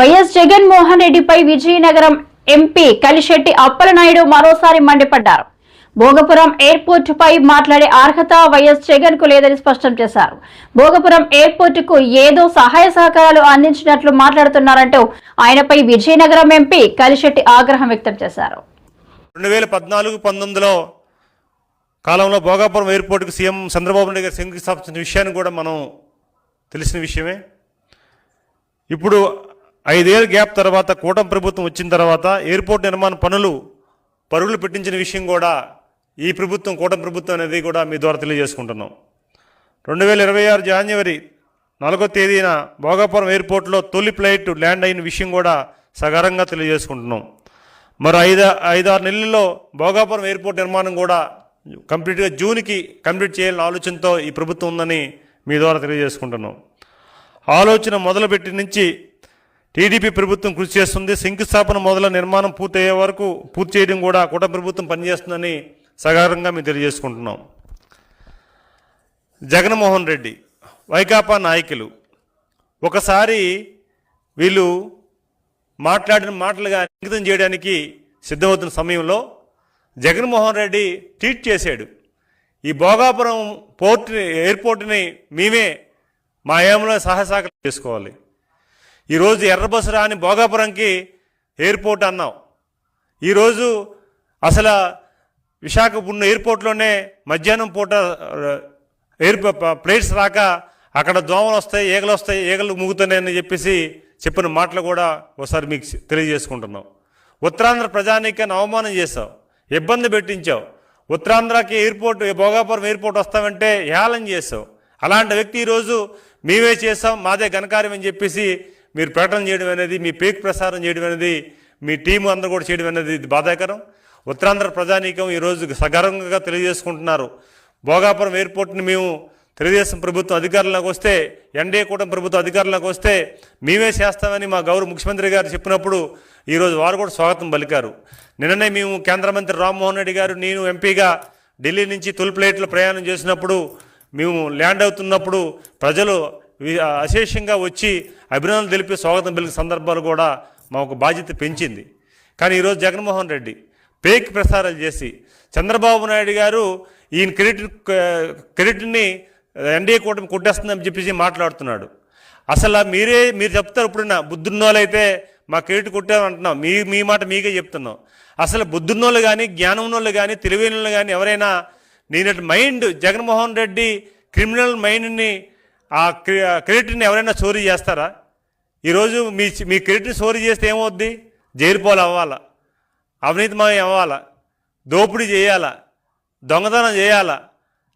YS Jaganmohan రెడ్డిపై Vizianagaram MP Kalisetti Appalanaidu మరోసారి మండిపడ్డారు. భోగపురం ఎయిర్పోర్ట్ పై మాట్లాడే అర్హత వైఎస్ జగన్కు లేదని స్పష్టం చేశారు. భోగపురం ఎయిర్పోర్ట్కు ఏదో సహాయ సహకారాలు అందించినట్లు మాట్లాడుతున్నారంటూ ఆయనపై విజయనగరం ఎంపీ కలిశెట్టి ఆగ్రహం వ్యక్తం చేశారు. రెండు వేల పద్నాలుగు పంతొమ్మిదిలో కాలంలో భోగాపురం ఎయిర్పోర్ట్కి సీఎం చంద్రబాబు నాయుడు గారు శంకుస్థాపించిన విషయాన్ని కూడా మనం తెలిసిన విషయమే. ఇప్పుడు ఐదేళ్ళ గ్యాప్ తర్వాత కూటమి ప్రభుత్వం వచ్చిన తర్వాత ఎయిర్పోర్ట్ నిర్మాణ పనులు పరుగులు పెట్టించిన విషయం కూడా ఈ ప్రభుత్వం కూటమి ప్రభుత్వం అనేది కూడా మీ ద్వారా తెలియజేసుకుంటున్నాం. రెండు వేల ఇరవై ఆరు జనవరి నాలుగో తేదీన భోగాపురం ఎయిర్పోర్ట్లో తొలి ఫ్లైట్ ల్యాండ్ అయిన విషయం కూడా సగారంగా తెలియజేసుకుంటున్నాం. మరి ఐదు ఐదారు నెలల్లో భోగాపురం ఎయిర్పోర్ట్ నిర్మాణం కూడా కంప్లీట్గా జూన్కి కంప్లీట్ చేయాలని ఆలోచనతో ఈ ప్రభుత్వం ఉందని మీ ద్వారా తెలియజేసుకుంటున్నాం. ఆలోచన మొదలుపెట్టి నుంచి టీడీపీ ప్రభుత్వం కృషి చేస్తుంది. శంకుస్థాపన మొదల నిర్మాణం పూర్తయ్యే వరకు పూర్తి చేయడం కూడా కూట ప్రభుత్వం పనిచేస్తుందని సగారంగా మేము తెలియజేసుకుంటున్నాం. జగన్మోహన్ రెడ్డి వైకాపా నాయకులు ఒకసారి వీళ్ళు మాట్లాడిన మాటలుగా అంకితం చేయడానికి సిద్ధమవుతున్న సమయంలో జగన్మోహన్ రెడ్డి ట్వీట్ చేశాడు. ఈ భోగాపురం పోర్ట్ ఎయిర్పోర్ట్ని మేమే మా ఏమలో సహాయశాఖలు చేసుకోవాలి. ఈరోజు ఎర్రబస్సు రాని భోగాపురంకి ఎయిర్పోర్ట్ అన్నాం. ఈరోజు అసలు విశాఖపట్నం ఎయిర్పోర్ట్లోనే మధ్యాహ్నం పూట ఎయిర్ ప్లేట్స్ రాక అక్కడ దోమలు వస్తాయి ఈగలు వస్తాయి ఈగలు ముగుతున్నాయని చెప్పేసి చెప్పిన మాటలు కూడా ఒకసారి మీకు తెలియజేసుకుంటున్నాం. ఉత్తరాంధ్ర ప్రజానీకాన్ని అవమానం చేశావు ఇబ్బంది పెట్టించావు ఉత్తరాంధ్రకి ఎయిర్పోర్ట్ భోగాపురం ఎయిర్పోర్ట్ వస్తామంటే హేళన చేసావు అలాంటి వ్యక్తి ఈరోజు మేమే చేసాం మాదే ఘనకార్యం అని చెప్పేసి మీరు ప్రకటన చేయడం అనేది మీ పేక్ ప్రసారం చేయడం అనేది మీ టీం అందరూ కూడా చేయడం అనేది ఇది బాధాకరం. ఉత్తరాంధ్ర ప్రజానీకం ఈరోజు సగర్వంగా తెలియజేసుకుంటున్నారు. భోగాపురం ఎయిర్పోర్ట్ని మేము తెలుగుదేశం ప్రభుత్వం అధికారంలోకి వస్తే ఎన్డీఏ కూటమి ప్రభుత్వం అధికారంలోకి వస్తే మేమే చేస్తామని మా గౌరవ ముఖ్యమంత్రి గారు చెప్పినప్పుడు ఈరోజు వారు కూడా స్వాగతం పలికారు. నిన్ననే మేము కేంద్ర మంత్రి రామ్మోహన్ రెడ్డి గారు నేను ఎంపీగా ఢిల్లీ నుంచి తొలి ప్లేట్లో ప్రయాణం చేసినప్పుడు మేము ల్యాండ్ అవుతున్నప్పుడు ప్రజలు అశేషంగా వచ్చి అభినందనలు తెలిపి స్వాగతం పలికిన సందర్భాలు కూడా మాకు బాధ్యత పెంచింది. కానీ ఈరోజు జగన్మోహన్ రెడ్డి పేక్ ప్రసారాలు చేసి చంద్రబాబు నాయుడు గారు ఈయన క్రెడిట్ క్రెడిట్ని ఎన్డీఏ కూటమి కొట్టేస్తుందని చెప్పేసి మాట్లాడుతున్నాడు. అసలు మీరే మీరు చెప్తారు ఇప్పుడున్న బుద్ధున్నోళ్ళైతే మా క్రెడిట్ కొట్టామంటున్నాం మీ మీ మాట మీకే చెప్తున్నాం. అసలు బుద్ధున్నోళ్ళు కానీ జ్ఞానం కానీ తెలివైన వాళ్ళు కానీ ఎవరైనా నేను మైండ్ జగన్మోహన్ రెడ్డి క్రిమినల్ మైండ్ని ఆ క్రెడిట్ని ఎవరైనా చోరీ చేస్తారా? ఈరోజు మీ మీ క్రెడిట్ని చోరీ చేస్తే ఏమవుద్ది? జైలుపాలు అవ్వాలా? అవినీతిమయం అవ్వాలా? దోపిడీ చేయాలా? దొంగతనం చేయాలా?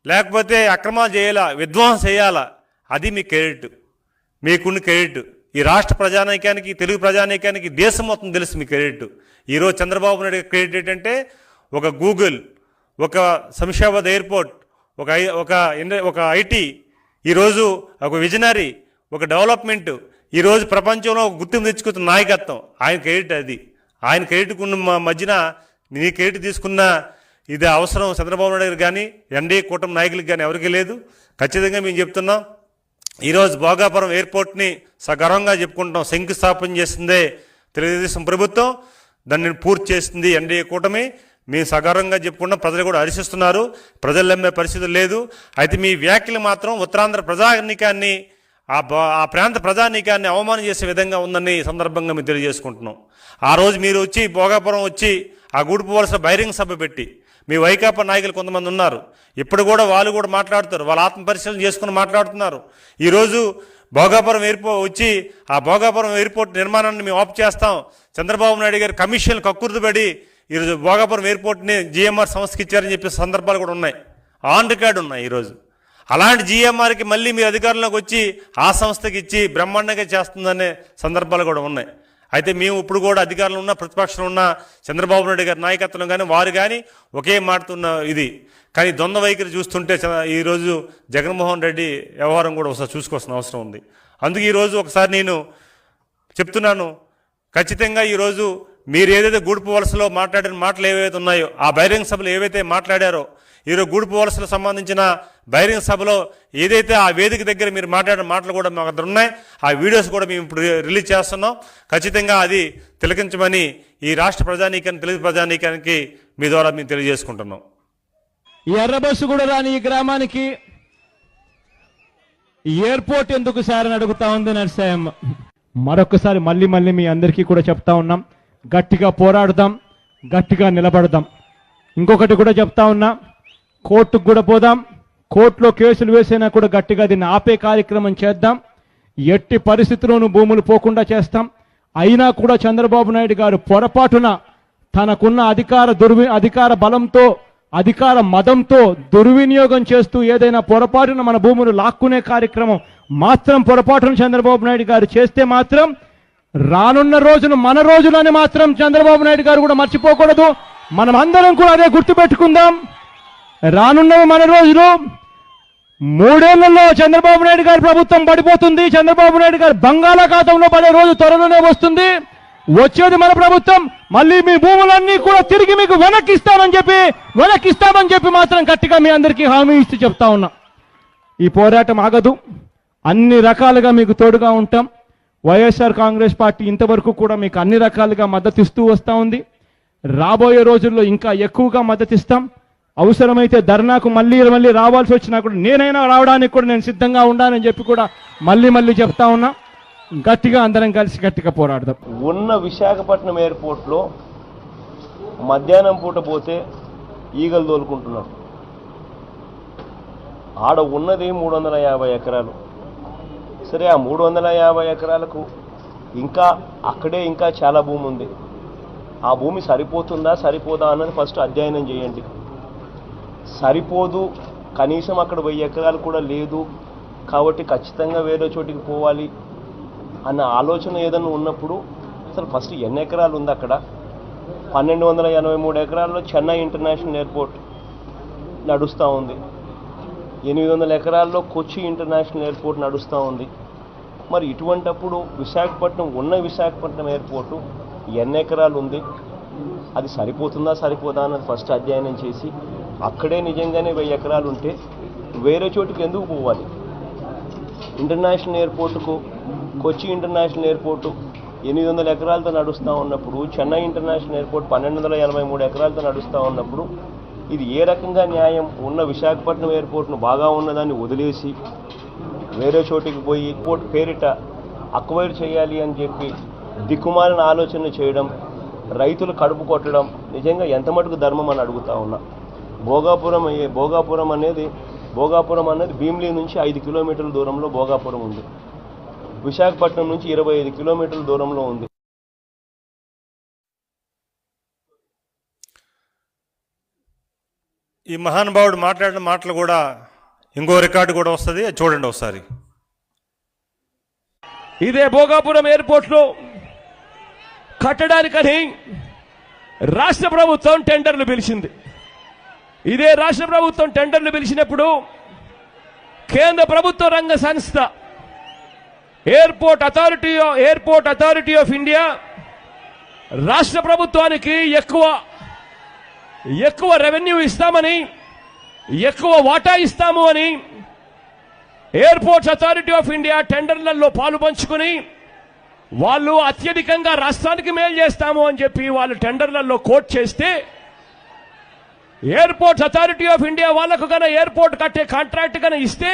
లేకపోతే అక్రమాలు చేయాలా? విధ్వంసం చేయాలా? అది మీ క్రెడిట్. మీకున్న క్రెడిట్. ఈ రాష్ట్ర ప్రజానైకానికి తెలుగు ప్రజానైకానికి దేశం మొత్తం తెలుసు మీ క్రెడిట్. ఈరోజు చంద్రబాబు నాయుడు క్రెడిట్ ఏంటంటే ఒక గూగుల్ ఒక శంషాబాద్ ఎయిర్పోర్ట్ ఒక ఐ ఒక ఒక ఐటీ ఈరోజు ఒక విజనరీ ఒక డెవలప్మెంట్ ఈరోజు ప్రపంచంలో ఒక గుర్తింపు తెచ్చుకున్న నాయకత్వం. ఆయన క్రెడిట్ అది. ఆయన క్రెడిట్ ఉన్న మధ్యన నీ క్రెడిట్ తీసుకున్న ఇది అవసరం చంద్రబాబు నాయుడు గారు కానీ ఎన్డీఏ కూటమి నాయకులకు కానీ ఎవరికీ లేదు. ఖచ్చితంగా మేము చెప్తున్నాం. ఈరోజు భోగాపురం ఎయిర్పోర్ట్ని సగర్వంగా చెప్పుకుంటాం శంకుస్థాపన చేసిందే తెలుగుదేశం ప్రభుత్వం. దాన్ని పూర్తి చేసింది ఎన్డీఏ కూటమి. మేము సగర్వంగా చెప్పుకున్న ప్రజలు కూడా హర్షిస్తున్నారు. ప్రజలు నమ్మే పరిస్థితి లేదు. అయితే మీ వ్యాఖ్యలు మాత్రం ఉత్తరాంధ్ర ప్రజానీకాన్ని ఆ ఆ ప్రాంత ప్రజానీకాన్ని అవమానం చేసే విధంగా ఉందని ఈ సందర్భంగా మేము తెలియజేసుకుంటున్నాం. ఆ రోజు మీరు వచ్చి భోగాపురం వచ్చి ఆ గూడుపు వలస బహిరంగ సభ పెట్టి మీ వైకాపా నాయకులు కొంతమంది ఉన్నారు. ఇప్పుడు కూడా వాళ్ళు కూడా మాట్లాడుతారు. వాళ్ళ ఆత్మపరిశీలన చేసుకుని మాట్లాడుతున్నారు. ఈరోజు భోగాపురం ఎయిర్పోర్ట్ వచ్చి ఆ భోగాపురం ఎయిర్పోర్ట్ నిర్మాణాన్ని మేము ఆఫ్ చేస్తాం. చంద్రబాబు నాయుడు గారి కమిషన్ కక్కుర్తుపడి ఈరోజు భోగాపురం ఎయిర్పోర్ట్ని జిఎంఆర్ సంస్థకి ఇచ్చారని చెప్పే సందర్భాలు కూడా ఉన్నాయి. ఆన్ రికార్డు ఉన్నాయి ఈరోజు. అలాంటి జిఎంఆర్కి మళ్ళీ మీరు అధికారంలోకి వచ్చి ఆ సంస్థకి ఇచ్చి బ్రహ్మాండంగా చేస్తుందనే సందర్భాలు కూడా ఉన్నాయి. అయితే మేము ఇప్పుడు కూడా అధికారంలో ఉన్న ప్రతిపక్షంలో ఉన్న చంద్రబాబు నాయుడు గారి నాయకత్వం కానీ వారు కానీ ఒకే మాడుతున్న ఇది. కానీ ద్వంద్వ వైఖరి చూస్తుంటే చ- ఈరోజు జగన్మోహన్ రెడ్డి వ్యవహారం కూడా ఒకసారి చూసుకోవాల్సిన అవసరం ఉంది. అందుకే ఈరోజు ఒకసారి నేను చెప్తున్నాను ఖచ్చితంగా ఈరోజు మీరు ఏదైతే గూడుపు వలసలో మాట్లాడిన మాటలు ఏవైతే ఉన్నాయో ఆ బహిరంగ సభలు ఏవైతే మాట్లాడారో ఈరోజు గూడుపు వలసలకు సంబంధించిన బహిరంగ సభలో ఏదైతే ఆ వేదిక దగ్గర మీరు మాట్లాడిన మాటలు కూడా మాకు దగ్గర ఉన్నాయి ఆ వీడియోస్ కూడా మేము ఇప్పుడు రిలీజ్ చేస్తున్నాం. ఖచ్చితంగా అది తిలకించమని ఈ రాష్ట్ర ప్రజానీకాన్ని తెలుగు ప్రజానీకానికి మీ ద్వారా మేము తెలియజేసుకుంటున్నాం. ఈ ఎర్ర బస్సు కూడా రాని ఈ గ్రామానికి ఈ ఎయిర్పోర్ట్ ఎందుకు సార్ అని అడుగుతా ఉంది నర్సాయమ్మ మరొకసారి మళ్ళీ మళ్ళీ మీ అందరికీ కూడా చెప్తా ఉన్నాం. గట్టిగా పోరాడదాం గట్టిగా నిలబడదాం. ఇంకొకటి కూడా చెప్తా ఉన్నా కోర్టుకు కూడా పోదాం కోర్టులో కేసులు వేసినా కూడా గట్టిగా దీన్ని ఆపే కార్యక్రమం చేద్దాం ఎట్టి పరిస్థితుల్లోనూ భూములు పోకుండా చేస్తాం. అయినా కూడా చంద్రబాబు నాయుడు గారు పొరపాటున తనకున్న అధికార దుర్వి అధికార బలంతో అధికార మదంతో దుర్వినియోగం చేస్తూ ఏదైనా పొరపాటున మన భూములు లాక్కునే కార్యక్రమం మాత్రం పొరపాటున చంద్రబాబు నాయుడు గారు చేస్తే మాత్రం రానున్న రోజును మన రోజులని మాత్రం చంద్రబాబు నాయుడు గారు కూడా మర్చిపోకూడదు. మనం అందరం కూడా అదే గుర్తుపెట్టుకుందాం. రానున్నవి మన రోజులు. మూడేళ్ళలో చంద్రబాబు నాయుడు గారి ప్రభుత్వం పడిపోతుంది. చంద్రబాబు నాయుడు గారు బంగాళాఖాతంలో పడే రోజు త్వరలోనే వస్తుంది. వచ్చేది మన ప్రభుత్వం. మళ్ళీ మీ భూములన్నీ కూడా తిరిగి మీకు వెనక్కిస్తామని చెప్పి వెనక్కిస్తామని చెప్పి మాత్రం గట్టిగా మీ అందరికీ హామీ ఇస్తూ చెప్తా ఉన్నా. ఈ పోరాటం ఆగదు. అన్ని రకాలుగా మీకు తోడుగా ఉంటాం. వైఎస్ఆర్ కాంగ్రెస్ పార్టీ ఇంతవరకు కూడా మీకు అన్ని రకాలుగా మద్దతు ఇస్తూ వస్తూ ఉంది. రాబోయే రోజుల్లో ఇంకా ఎక్కువగా మద్దతు ఇస్తాం అవసరమైతే ధర్నాకు మళ్ళీ మళ్ళీ రావాల్సి వచ్చినా కూడా నేనైనా రావడానికి కూడా నేను సిద్ధంగా ఉండాలని చెప్పి కూడా మళ్ళీ మళ్ళీ చెప్తా ఉన్నా. గట్టిగా అందరం కలిసి గట్టిగా పోరాడదాం. ఉన్న విశాఖపట్నం ఎయిర్పోర్ట్లో మధ్యాహ్నం పూట పోతే ఈగలు తోలుకుంటున్నారు ఆడ ఉన్నది మూడు వందల యాభై ఎకరాలు. సరే ఆ మూడు వందల యాభై ఎకరాలకు ఇంకా అక్కడే ఇంకా చాలా భూమి ఉంది. ఆ భూమి సరిపోతుందా సరిపోదా అన్నది ఫస్ట్ అధ్యయనం చేయండి. సరిపోదు కనీసం అక్కడ వెయ్యి ఎకరాలు కూడా లేదు కాబట్టి ఖచ్చితంగా వేరే చోటికి పోవాలి అన్న ఆలోచన ఏదైనా ఉన్నప్పుడు అసలు ఫస్ట్ ఎన్ని ఎకరాలు ఉంది అక్కడ? పన్నెండు వందల ఎనభై మూడు ఎకరాల్లో చెన్నై ఇంటర్నేషనల్ ఎయిర్పోర్ట్ నడుస్తూ ఉంది. ఎనిమిది వందల ఎకరాల్లో కొచ్చి ఇంటర్నేషనల్ ఎయిర్పోర్ట్ నడుస్తూ ఉంది. మరి ఇటువంటప్పుడు విశాఖపట్నం ఉన్న విశాఖపట్నం ఎయిర్పోర్టు ఎన్ని ఎకరాలు ఉంది? అది సరిపోతుందా సరిపోదా అన్నది ఫస్ట్ అధ్యయనం చేసి అక్కడే నిజంగానే వెయ్యి ఎకరాలు ఉంటే వేరే చోటుకి ఎందుకు పోవాలి? ఇంటర్నేషనల్ ఎయిర్పోర్టుకు కొచ్చి ఇంటర్నేషనల్ ఎయిర్పోర్టు ఎనిమిది వందల ఎకరాలతో నడుస్తూ ఉన్నప్పుడు చెన్నై ఇంటర్నేషనల్ ఎయిర్పోర్ట్ పన్నెండు వందల ఎనభై మూడు ఎకరాలతో నడుస్తూ ఉన్నప్పుడు ఇది ఏ రకంగా న్యాయం? ఉన్న విశాఖపట్నం ఎయిర్పోర్ట్ను బాగా ఉన్నదాన్ని వదిలేసి వేరే చోటికి పోయి కోట్ పేరిట అక్వైర్ చేయాలి అని చెప్పి దిక్కుమాలిన ఆలోచన చేయడం రైతులు కడుపు కొట్టడం నిజంగా ఎంత మటుకు ధర్మం అని అడుగుతా ఉన్నా. భోగాపురం అయ్యే- భోగాపురం అనేది భోగాపురం అనేది భీమిలీ నుంచి ఐదు కిలోమీటర్ల దూరంలో భోగాపురం ఉంది. విశాఖపట్నం నుంచి ఇరవై ఐదు కిలోమీటర్ల దూరంలో ఉంది. ఈ మహానుభావుడు మాట్లాడిన మాటలు కూడా ఇంకో రికార్డు కూడా వస్తుంది చూడండి ఒకసారి. ఇదే భోగాపురం ఎయిర్పోర్ట్లో కట్టడానికని రాష్ట్ర ప్రభుత్వం టెండర్లు పిలిచింది. ఇదే రాష్ట్ర ప్రభుత్వం టెండర్లు పిలిచినప్పుడు కేంద్ర ప్రభుత్వ రంగ సంస్థ airport authority airport authority of India రాష్ట్ర ప్రభుత్వానికి ఎక్కువ ఎక్కువ రెవెన్యూ ఇస్తామని ఎక్కువ వాటా ఇస్తాము అని ఎయిర్పోర్ట్స్ అథారిటీ ఆఫ్ ఇండియా టెండర్లలో పాలు పంచుకుని వాళ్ళు అత్యధికంగా రాష్ట్రానికి మేలు చేస్తాము అని చెప్పి వాళ్ళు టెండర్లలో కోట్ చేస్తే ఎయిర్పోర్ట్స్ అథారిటీ ఆఫ్ ఇండియా వాళ్ళకు కన్నా ఎయిర్పోర్ట్ కట్టే కాంట్రాక్ట్ కన్నా ఇస్తే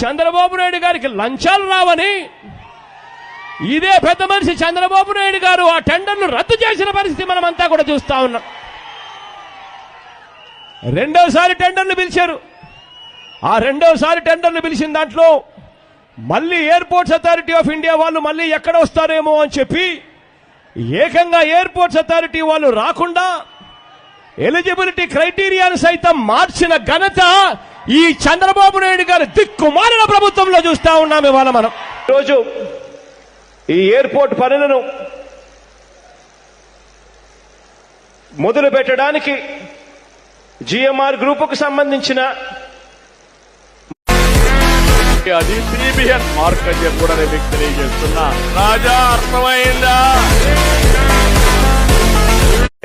చంద్రబాబు నాయుడు గారికి లంచాలు రావని ఇదే పెద్ద మనిషి చంద్రబాబు నాయుడు గారు ఆ టెండర్ను రద్దు చేసిన పరిస్థితి మనమంతా కూడా చూస్తా ఉన్నాం. రెండోసారి టెండర్లు పిలిచారు. ఆ రెండోసారి టెండర్లు పిలిచిన దాంట్లో మళ్ళీ ఎయిర్పోర్ట్స్ అథారిటీ ఆఫ్ ఇండియా వాళ్ళు మళ్ళీ ఎక్కడ వస్తారేమో అని చెప్పి ఏకంగా ఎయిర్పోర్ట్స్ అథారిటీ వాళ్ళు రాకుండా ఎలిజిబిలిటీ క్రైటీరియాను సైతం మార్చిన ఘనత ఈ చంద్రబాబు నాయుడు గారి దిక్కుమారిన ప్రభుత్వంలో చూస్తా ఉన్నాం ఇవాళ మనం. రోజు ఈ ఎయిర్పోర్ట్ పనులను మొదలు పెట్టడానికి జిఎంఆర్ గ్రూపుకు సంబంధించిన అది సిబిఎన్ మార్క్ అని చెప్పి కూడా నేను మీకు తెలియజేస్తున్నా. రాజా అర్థమైందా?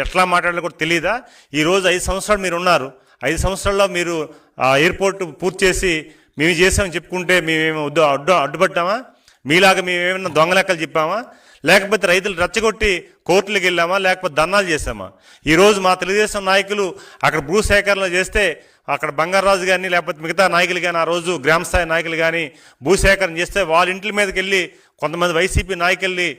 ఎట్లా మాట్లాడాలో కూడా తెలియదా ఈ రోజు ఐదు సంవత్సరాలు మీరు ఉన్నారు. ఐదు సంవత్సరాల్లో మీరు ఆ ఎయిర్పోర్ట్ పూర్తి చేసి మేము చేసామని చెప్పుకుంటే మేమేమో అడ్డు అడ్డు అడ్డుపడ్డామా? మీలాగా మేమేమన్నా దొంగ లెక్కలు చెప్పామా? లేకపోతే రైతులు రచ్చగొట్టి కోర్టులకు వెళ్ళామా? లేకపోతే ధర్నాలు చేసామా ఈరోజు మా తెలుగుదేశం నాయకులు అక్కడ భూ చేస్తే అక్కడ బంగారాజు కానీ లేకపోతే మిగతా నాయకులు కానీ ఆ రోజు గ్రామస్థాయి నాయకులు కానీ భూ సేకరణ చేస్తే వాళ్ళ ఇంటి మీదకి వెళ్ళి కొంతమంది వైసీపీ నాయకుల్ని